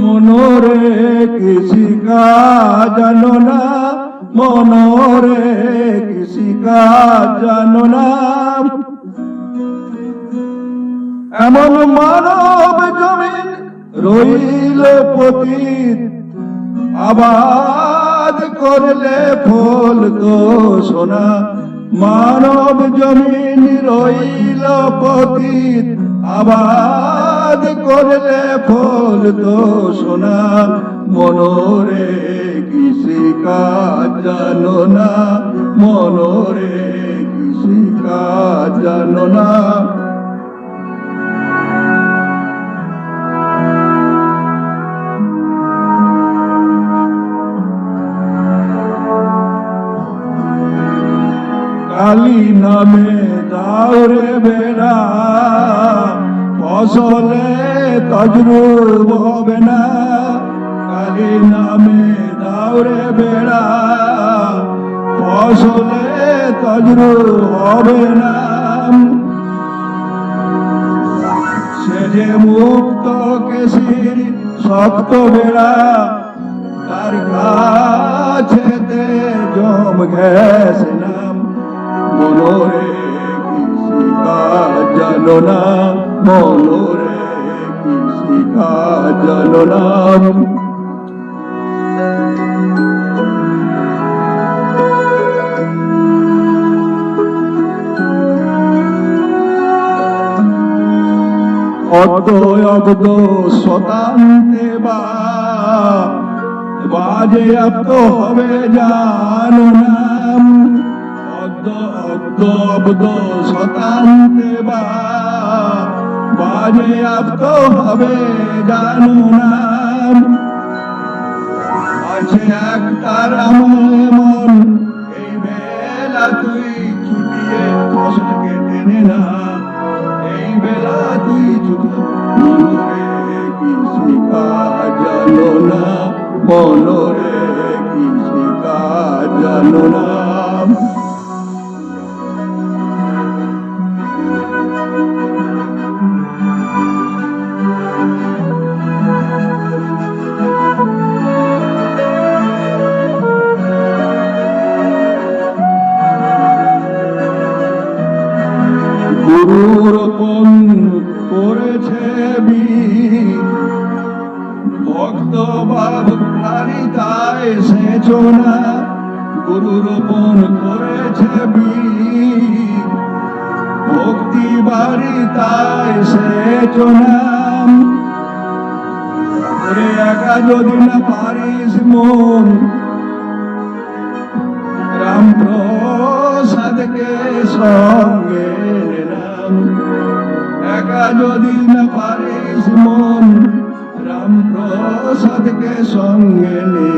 মনোরে কৃষিকা জানো না, মনোরে কৃষিকা জানো না। এমন মানব জমিন রইল পতীত, আবাদ করলে ফল তো সোনা। মানব জমিন রইল পতীত। আবাদ করলে ফল তো সোনা মনোরে কৃষি কাজ জানো না। মনোরে কৃষি কাজ জানো না। কালী নামে দাউরে বেড়া। ফসলে তজরুব হবে না। কালী নামে দাউরে বেড়া। ফসলে তজরুব হবে না। সে যে মুক্ত কেশির শক্ত বেড়া, তার কাছেতে জম গেছে। মনোরে কৃষি কাজ জানো না, মনোরে কৃষি কাজ জানো না। শতান্তে বা বাজে আপ্ত হবে জানো নাম অব্দ শতান্তে বা বাজে হবে জানো নাম আছে আমল মন এই বেলা তুই ফসলকে টেনে না এই বেলা তুই মনোরে কাজ জানো না মনোরে কৃষি কাজ জানো না তাই সেচনা গুরুর পন করেছে ভক্তি বাড়ি তাই সেচনা ওরে একা যদি না পারিস মন রাম প্রসাদকে সঙ্গে নাম একা যদি না পারিস মন রাম প্রসাদকে সঙ্গে নে